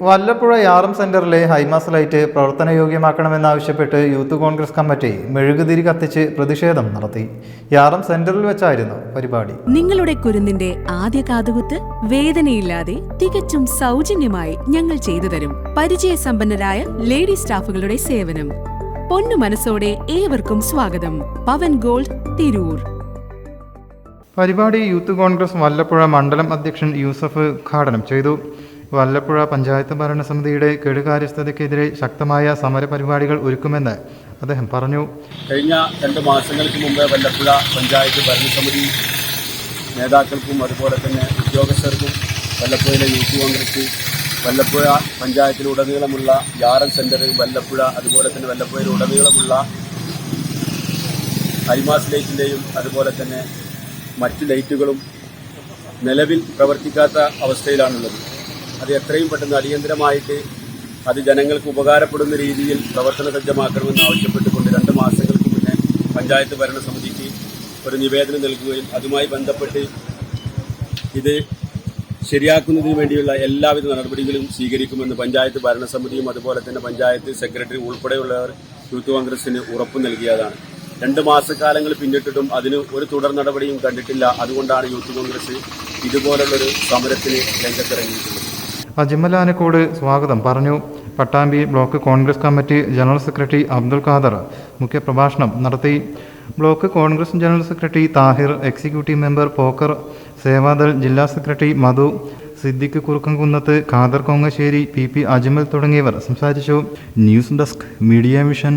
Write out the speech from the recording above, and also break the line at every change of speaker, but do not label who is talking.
വല്ലപ്പുഴ യാറും സെന്ററിലെ high mast light പ്രവർത്തനയോഗ്യമാക്കണമെന്നാവശ്യപ്പെട്ട് യൂത്ത് കോൺഗ്രസ് കമ്മിറ്റി മെഴുകുതിരി കത്തിച്ച് പ്രതിഷേധം നടത്തി. യാറും സെന്ററിൽ വെച്ചായിരുന്നു പരിപാടി.
നിങ്ങളുടെ കുരുന്നിന്റെ ആദ്യ കാതുകുത്ത് വേദനയില്ലാതെ തികച്ചും സൗജന്യമായി ഞങ്ങൾ ചെയ്തു തരും. പരിചയസമ്പന്നരായ ലേഡി സ്റ്റാഫുകളുടെ സേവനം. പൊന്നു മനസ്സോടെ ഏവർക്കും സ്വാഗതം. പവൻ ഗോൾഡ് തിരൂർ.
പരിപാടി യൂത്ത് കോൺഗ്രസ് വല്ലപ്പുഴ മണ്ഡലം അധ്യക്ഷൻ യൂസഫ് ഉദ്ഘാടനം ചെയ്തു. വല്ലപ്പുഴ പഞ്ചായത്ത് ഭരണസമിതിയുടെ കെടുകാര്യസ്ഥതയ്ക്കെതിരെ ശക്തമായ സമരപരിപാടികൾ ഒരുക്കുമെന്ന് അദ്ദേഹം പറഞ്ഞു.
കഴിഞ്ഞ രണ്ട് മാസങ്ങൾക്ക് മുമ്പ് വല്ലപ്പുഴ പഞ്ചായത്ത് ഭരണസമിതി നേതാക്കൾക്കും അതുപോലെ തന്നെ ഉദ്യോഗസ്ഥർക്കും വല്ലപ്പുഴയിലെ യൂത്ത് കോൺഗ്രസ് വല്ലപ്പുഴ പഞ്ചായത്തിലുടനീളമുള്ള യാറൻ സെന്റർ വല്ലപ്പുഴ അതുപോലെ തന്നെ വല്ലപ്പുഴയിലുടനീളമുള്ള ഹൈമാസ് ലൈറ്റിന്റെയും അതുപോലെ തന്നെ മറ്റ് ലൈറ്റുകളും നിലവിൽ പ്രവർത്തിക്കാത്ത അവസ്ഥയിലാണുള്ളത്. അത് എത്രയും പെട്ടെന്ന് അടിയന്തരമായിട്ട് അത് ജനങ്ങൾക്ക് ഉപകാരപ്പെടുന്ന രീതിയിൽ പ്രവർത്തന സജ്ജമാക്കണമെന്ന് ആവശ്യപ്പെട്ടുകൊണ്ട് രണ്ട് മാസങ്ങൾക്ക് മുന്നേ പഞ്ചായത്ത് ഭരണസമിതിക്ക് ഒരു നിവേദനം നൽകുകയും അതുമായി ബന്ധപ്പെട്ട് ഇത് ശരിയാക്കുന്നതിന് വേണ്ടിയുള്ള എല്ലാവിധ നടപടികളും സ്വീകരിക്കുമെന്ന് പഞ്ചായത്ത് ഭരണസമിതിയും അതുപോലെ തന്നെ പഞ്ചായത്ത് സെക്രട്ടറി ഉൾപ്പെടെയുള്ളവർ യൂത്ത് കോൺഗ്രസിന് ഉറപ്പ് നൽകിയതാണ്. രണ്ട് മാസക്കാലങ്ങൾ പിന്നിട്ടിട്ടും അതിന് ഒരു തുടർ നടപടിയും കണ്ടിട്ടില്ല. അതുകൊണ്ടാണ് യൂത്ത് കോൺഗ്രസ് ഇതുപോലുള്ളൊരു സമരത്തിന് രംഗത്തിറങ്ങിയിട്ടുള്ളത്.
അജ്മൽ ആനക്കോട് സ്വാഗതം. പറഞ്ഞു Pattambi block congress committee general secretary Abdul Khader മുഖ്യപ്രഭാഷണം നടത്തി. Block congress general secretary Thahir executive member Pokker Sevadal ജില്ലാ secretary Madhu Siddique Kurukkamkunnath Khader Kongassery P P Ajmal തുടങ്ങിയവർ സംസാരിച്ചു. News desk media vision